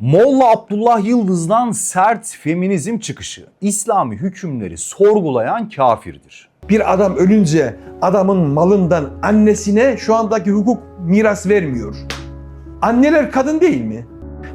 Molla Abdullah Yıldız'dan sert feminizm çıkışı, İslami hükümleri sorgulayan kafirdir. Bir adam ölünce adamın malından annesine şu andaki hukuk miras vermiyor. Anneler kadın değil mi?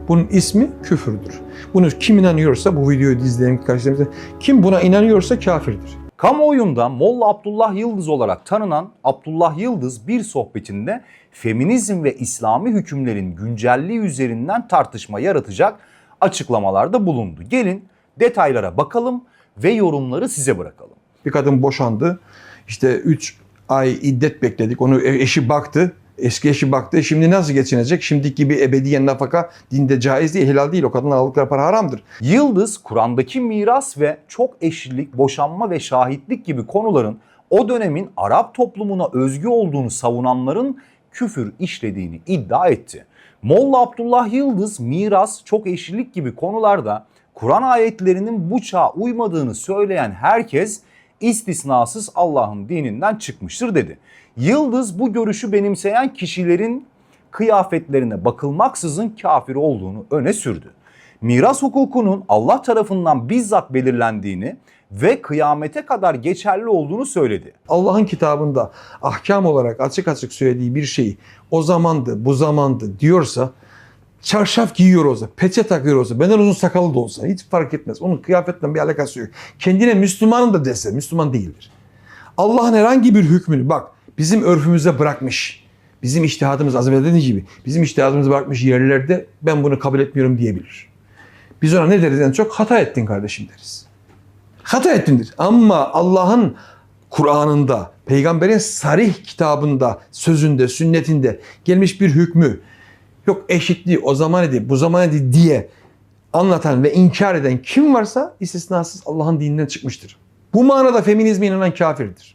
Bunun ismi küfürdür. Bunu kim inanıyorsa bu videoyu izleyen kardeşlerimize kim buna inanıyorsa kafirdir. Kamuoyunda Molla Abdullah Yıldız olarak tanınan Abdullah Yıldız bir sohbetinde feminizm ve İslami hükümlerin güncelliği üzerinden tartışma yaratacak açıklamalarda bulundu. Gelin detaylara bakalım ve yorumları size bırakalım. Bir kadın boşandı. İşte 3 ay iddet bekledik. Onu e- eşi baktı. Eski eşi baktı. Şimdi nasıl geçinecek? Şimdiki gibi ebediyen nafaka dinde caiz değil, helal değil. O kadının aldıkları para haramdır. Yıldız, Kur'an'daki miras ve çok eşlilik, boşanma ve şahitlik gibi konuların o dönemin Arap toplumuna özgü olduğunu savunanların küfür işlediğini iddia etti. Molla Abdullah Yıldız, miras, çok eşlilik gibi konularda Kur'an ayetlerinin bu çağa uymadığını söyleyen herkes istisnasız Allah'ın dininden çıkmıştır dedi. Yıldız bu görüşü benimseyen kişilerin kıyafetlerine bakılmaksızın kafir olduğunu öne sürdü. Miras hukukunun Allah tarafından bizzat belirlendiğini ve kıyamete kadar geçerli olduğunu söyledi. Allah'ın kitabında ahkam olarak açık açık söylediği bir şeyi o zamandı, bu zamandı diyorsa çarşaf giyiyor olsa, peçe takıyor olsa, benden uzun sakalı da olsa hiç fark etmez. Onun kıyafetle bir alakası yok. Kendine Müslümanım da dese Müslüman değildir. Allah'ın herhangi bir hükmünü bak bizim örfümüze bırakmış. Bizim iştihadımız az evvel dediğim gibi bizim iştihadımızı bırakmış yerlerde ben bunu kabul etmiyorum diyebilir. Biz ona ne deriz en çok? Hata ettin kardeşim deriz. Hata ettindir. Ama Allah'ın Kur'an'ında, peygamberin sarih kitabında, sözünde, sünnetinde gelmiş bir hükmü yok eşitliği o zaman idi, bu zaman idi diye anlatan ve inkar eden kim varsa istisnasız Allah'ın dininden çıkmıştır. Bu manada feminizme inanan kafirdir.